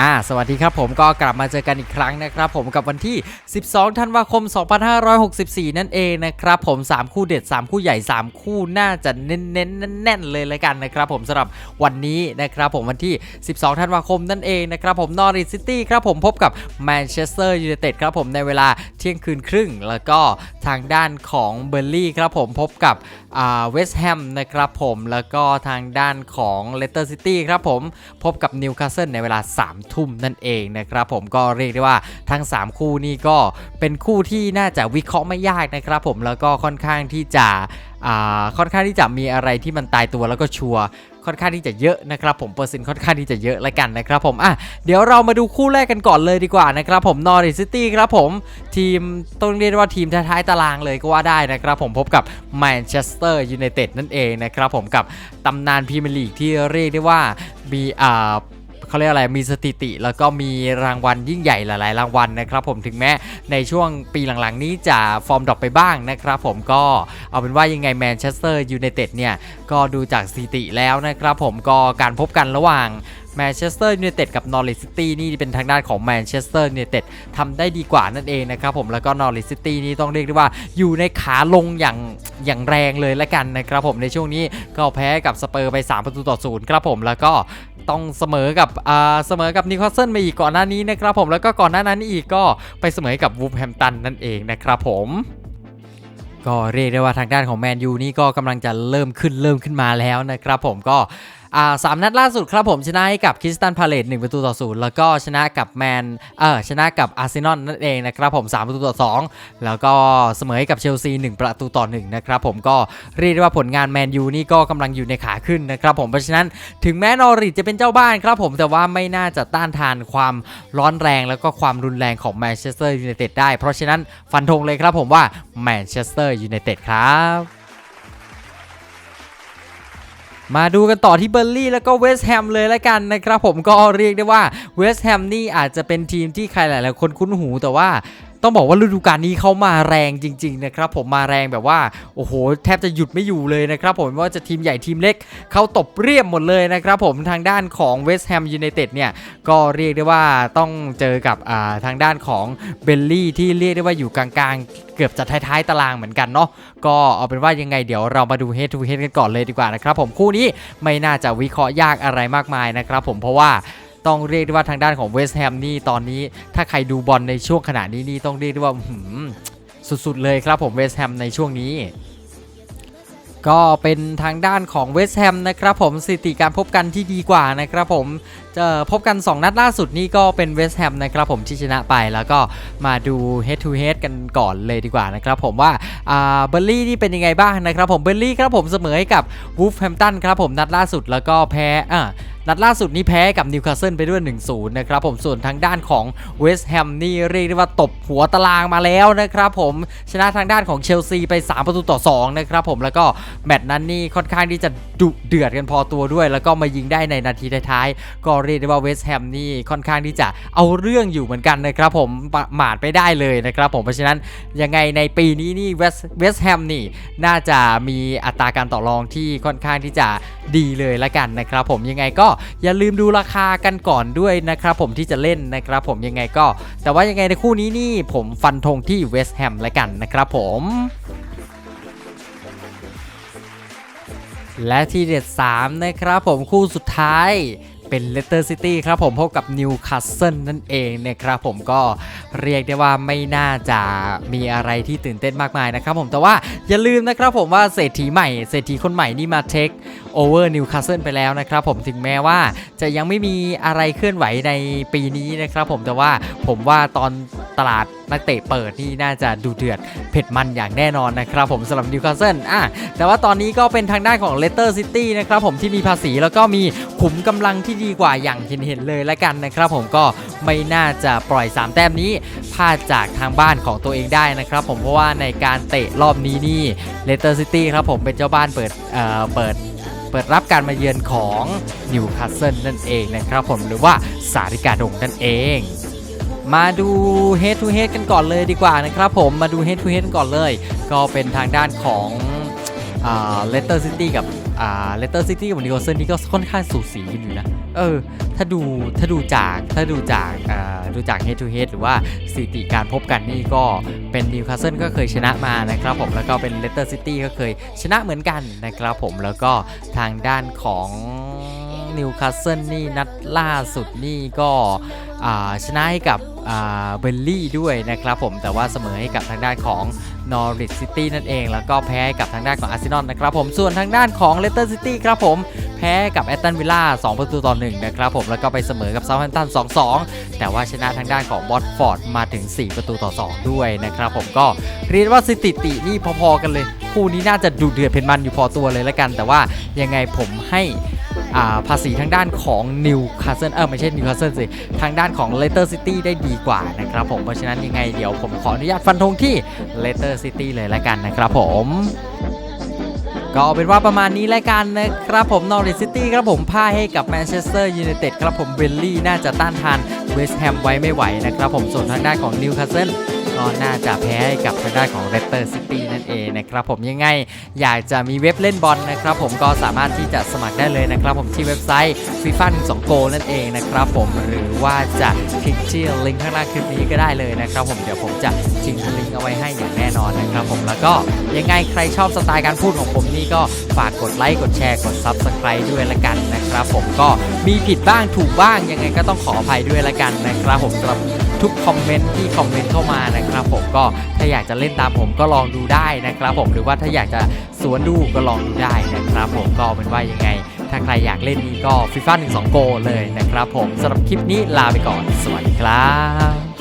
อ่าสวัสดีครับผมก็กลับมาเจอกันอีกครั้งนะครับผมกับวันที่ 12 ธันวาคม 2564 นั่นเองนะครับผม 3 คู่เด็ด 3 คู่ใหญ่ 3 คู่น่าจะเน้นๆแน่นๆเลยละกันนะครับผมสำหรับวันนี้นะครับผมวันที่ 12 ธันวาคมนั่นเองนะครับผมนอริสซิตี้ครับผมพบกับแมนเชสเตอร์ยูไนเต็ดครับผมในเวลาเที่ยงคืนครึ่ง แล้วก็ทางด้านของเบอร์ลี่ครับผมพบกับอ่าเวสต์แฮมนะครับผมแล้วก็ทางด้านของเลสเตอร์ซิตี้ครับผมพบกับนิวคาสเซิลในเวลา3ทุ่มนั่นเองนะครับผมก็เรียกได้ว่าทั้ง 3 คู่นี้ก็เป็นคู่ที่น่าจะวิเคราะห์ไม่ยากนะครับผมแล้วก็ค่อนข้างที่จะค่อนข้างที่จะมีอะไรที่มันตายตัวแล้วก็ชัวร์ค่อนข้างที่จะเยอะนะครับผมเปอร์เซ็นต์ค่อนข้างที่จะเยอะละกันนะครับผมอะเดี๋ยวเรามาดูคู่แรกกันก่อนเลยดีกว่านะครับผมนอริสซิตี้ครับผมทีมต้องเรียกว่าทีมท้ายๆตารางเลยก็ว่าได้นะครับผมพบกับแมนเชสเตอร์ยูไนเต็ดนั่นเองนะครับผมกับตำนานพรีเมียร์ลีกที่เรียกได้ว่ามีอ่า เขาเรียกอะไรมีสถิติ แล้วก็มีรางวัลยิ่งใหญ่หลาย ๆ รางวัลนะครับผมถึงแม้ในช่วงปีหลัง ๆ นี้จะฟอร์มดรอปไปบ้างนะครับผมก็เอาเป็นว่ายังไงแมนเชสเตอร์ยูไนเต็ดเนี่ยก็ดูจากสถิติแล้วนะครับผมก็การพบกันระหว่าง แมนเชสเตอร์ยูไนเต็ดกับนอริสซิตี้นี่เป็นทางด้านของแมนเชสเตอร์ยูไนเต็ดทำได้ดีกว่านั่นเองนะครับผมแล้วก็นอริสซิตี้นี่ต้องเรียกได้ว่าอยู่ในขาลงอย่างอย่างแรงเลยละกันนะครับผมในช่วงนี้ก็แพ้กับสเปอร์ไป 3 ประตูต่อศูนย์ครับผมแล้วก็ต้องเสมอกับอ่าเสมอกับนิวคาสเซิลมาอีกก่อนหน้านี้นะครับผมแล้วก็ก่อนหน้านั้นอีกก็ไปเสมอกับวูฟแฮมตันนั่นเองนะครับผมก็เรียกได้ว่าทางด้านของแมนยูนี่ก็กำลังจะเริ่มขึ้นเริ่มขึ้นมาแล้วนะครับผมก็ อ่าสามนัดล่าสุดครับผมชนะให้กับคริสตันพาเลตหนึ่งประตูต่อศูนย์แล้วก็ชนะกับแมนเออชนะกับอาร์เซนอลนั่นเองนะครับผมสามประตูต่อสองแล้วก็เสมอให้กับเชลซีหนึ่งประตูต่อหนึ่งนะครับผมก็เรียกได้ว่าผลงานแมนยูนี่ก็กำลังอยู่ในขาขึ้นนะครับผมเพราะฉะนั้นถึงแม้นอริทจะเป็นเจ้าบ้านครับผมแต่ว่าไม่น่าจะต้านทานความร้อนแรงแล้วก็ความรุนแรงของแมนเชสเตอร์ยูไนเต็ดได้ เพราะฉะนั้นฟันธงเลยครับผมว่าแมนเชสเตอร์ยูไนเต็ดครับ มาดูกันต่อที่เบอร์ลี่แล้วก็เวสต์แฮมเลยละกันนะครับผมก็เรียกได้ว่าเวสต์แฮมนี่อาจจะเป็นทีมที่ใครหลายๆคนคุ้นหูแต่ว่า ต้องบอกว่าฤดูกาลนี้เขามาแรงจริง ๆ นะครับ ผมมาแรงแบบว่าโอ้โหแทบจะหยุดไม่อยู่เลยนะครับผมว่าจะทีมใหญ่ทีมเล็กเขาตบเรียบหมดเลยนะครับผมทางด้านของเวสต์แฮมยูไนเต็ดเนี่ยก็เรียกได้ว่าต้องเจอกับาทางด้านของเบลลี่ที่เรียกได้ว่าอยู่กลางๆ เกือบจะท้ายๆตารางเหมือนกันเนาะก็เอาเป็นว่ายังไงเดี๋ยวเรามาดู head to head กันก่อนเลยดีกว่านะครับผมคู่นี้ไม่น่าจะวิเคราะห์ยากอะไรมากมายนะครับผมเพราะว่า ต้องเรียกได้ว่าทางด้านของเวสต์แฮมนี่ตอนนี้ ถ้าใครดูบอลในช่วงขณะนี้นี่ต้องเรียกได้ว่าสุดๆเลยครับผมเวสต์แฮมในช่วงนี้ก็เป็นทางด้านของเวสต์แฮมนะครับผมสถิติการพบกันที่ดีกว่านะครับผมจะพบกัน 2 นัดล่าสุดนี่ก็เป็นเวสต์แฮมนะครับผมที่ชนะไปแล้วก็มาดู head to head กันก่อนเลยดีกว่านะครับผมว่าอ่าเบอร์ลี่นี่เป็นยังไงบ้างนะครับผมเบอร์ลี่ครับผมเสมอให้กับวูฟแฮมตันครับผมนัดล่าสุดแล้วก็แพ้อ่า นัดล่าสุดนี้แพ้กับนิวคาสเซิลไปด้วย 1-0 นะครับผมส่วนทางด้านของเวสต์แฮมนี่เรียกได้ว่าตบหัวตารางมาแล้วนะครับผมชนะทางด้านของเชลซีไป 3 ประตูต่อ 2 นะครับผมแล้วก็แมตช์นั้นนี่ค่อนข้างที่จะดุเดือดกันพอตัวด้วย แล้วก็มายิงได้ในนาทีท้ายๆก็เรียกได้ว่าเวสต์แฮมนี่ค่อนข้างที่จะเอาเรื่องอยู่เหมือนกันนะครับผมประมาทไปได้เลยนะครับผมเพราะฉะนั้นยังไงในปีนี้นี่เวสเวสต์แฮมนี่น่าจะมีอัตราการต่อรองที่ค่อนข้างที่จะดีเลยละกันนะครับผมยังไงก็อย่าลืมดูราคากันก่อนด้วยนะครับผมที่จะเล่นนะครับผมยังไงก็ แต่ว่ายังไงในคู่นี้นี่ผมฟันธงที่เวสต์แฮมแล้วกันนะครับผมและที่เด็ด 3 นะครับผมคู่สุดท้าย เป็นเลสเตอร์ซิตี้ครับผมพบกับนิวคาสเซิลนั่นเองนะครับผมก็เรียกได้ว่าไม่น่าจะมีอะไรที่ตื่นเต้นมากมายนะครับผมแต่ว่าอย่าลืมนะครับผมว่าเศรษฐีใหม่เศรษฐีคนใหม่นี่มาเทคโอเวอร์นิวคาสเซิลไปแล้วนะครับผมถึงแม้ว่าจะยังไม่มีอะไรเคลื่อนไหวในปีนี้นะครับผมแต่ว่าผมว่าตอน ตลาดนักเตะเปิดนี่น่าจะดูเดือดเผ็ดมันอย่างแน่นอนนะครับผมสำหรับนิวคาสเซิลอะแต่ว่าตอนนี้ก็เป็นทางด้านของเลสเตอร์ซิตี้นะครับผมที่มีภาษีแล้วก็มีขุมกำลังที่ดีกว่าอย่างเห็นเห็นเลยละกันนะครับผมก็ไม่น่าจะปล่อย 3 แต้มนี้พลาดจากทางบ้านของตัวเองได้นะครับผมเพราะว่าในการเตะรอบนี้นี่เลสเตอร์ซิตี้ครับผมเป็นเจ้าบ้านเปิดเอ่อเปิดเปิดรับการมาเยือนของนิวคาสเซิลนั่นเองนะครับผมหรือว่าสาริกาดงนั่นเอง มาดู head to head กันก่อนเลยดีกว่านะครับผมมาดู head to head กันก่อนเลย ก็เป็นทางด้านของเลสเตอร์ซิตี้กับเลสเตอร์ซิตี้กับนิวคาสเซิลนี่ก็ค่อนข้างสูสีกันอยู่นะเออถ้าดูถ้าดูจากถ้าดูจากอ่าดูจาก head to head หรือว่าสถิติการพบกันนี่ก็เป็นนิวคาสเซิลก็เคยชนะมานะครับผมแล้วก็เป็นเลสเตอร์ซิตี้ก็เคยชนะเหมือนกันนะครับผมแล้วก็ทางด้านของ นิวคาสเซิลนี่นัดล่าสุดนี่ก็ชนะให้กับเบลลี่ด้วยนะครับผมแต่ว่าเสมอให้กับทางด้านของนอริ h ซิตี้นั่นเอง แล้วก็แพ้ให้กับทางด้านของอาร์เซนอลนะครับผมส่วนทางด้านของเลสเตอร์ซิตี้ครับผมแพ้กับแอตตันวิลล่า2ประตูต่อ1นะครับผมแล้วก็ไปเสมอกับเซาท์แฮมป์ตัน2-2 แต่ว่าชนะทางด้านของบอตฟอร์ดมาถึง 4 ประตูต่อ 2 ด้วยนะครับผมก็เรียกว่าสถิตินี่พอๆกันเลย คู่นี้น่าจะดูเดือดเผ็ดมันอยู่พอตัวเลยละกัน แต่ว่ายังไงผมให้ ภาษีทางด้านของนิวคาสเซิลเออไม่ใช่นิวคาสเซิลสิ ทางด้านของเลสเตอร์ซิตี้ได้ดีกว่านะครับผม เพราะฉะนั้นยังไงเดี๋ยวผมขออนุญาตฟันธงที่เลสเตอร์ซิตี้เลยละกันนะครับผมก็เอาเป็นว่าประมาณนี้แล้วกันนะครับผมนอริ h ซิตี้ครับผมพ่ายให้กับแมนเชสเตอร์ยูไนเต็ดครับผมเบลลี่น่าจะต้านทานเวสต์แฮมไว้ไม่ไหวนะครับผมส่วนทางด้านของนิวคาสเซิล ก็น่าจะแพ้กับทางด้านของเลสเตอร์ซิตี้นั่นเองนะครับผมยังไงอยากจะมีเว็บเล่นบอลนะครับผมก็สามารถที่จะสมัครได้เลยนะครับผมที่เว็บไซต์ FIFA 12 Go นั่นเองนะครับผมหรือว่าจะคลิกที่ลิงก์ข้างล่างคลิปนี้ก็ได้เลยนะครับผมเดี๋ยวผมจะทิ้งลิงก์เอาไว้ให้อย่างแน่นอนนะครับผมแล้วก็ยังไงใครชอบสไตล์การพูดของผมนี่ก็ฝากกดไลค์กดแชร์กด Subscribe ด้วยละกันนะครับผมก็มีผิดบ้างถูกบ้างยังไงก็ต้องขออภัยด้วยละกันนะครับผมสำหรับ ทุกคอมเมนต์ที่คอมเมนต์เข้ามานะครับผมก็ถ้าอยากจะเล่นตามผมก็ลองดูได้นะครับผมหรือว่าถ้าอยากจะสวนดูก็ลองดูได้นะครับผมก็เป็นว่ายังไง ถ้าใครอยากเล่นนี้ก็ฟีฟ่าหนึ่งสองโกเลยนะครับผมสำหรับคลิปนี้ลาไปก่อน สวัสดีครับ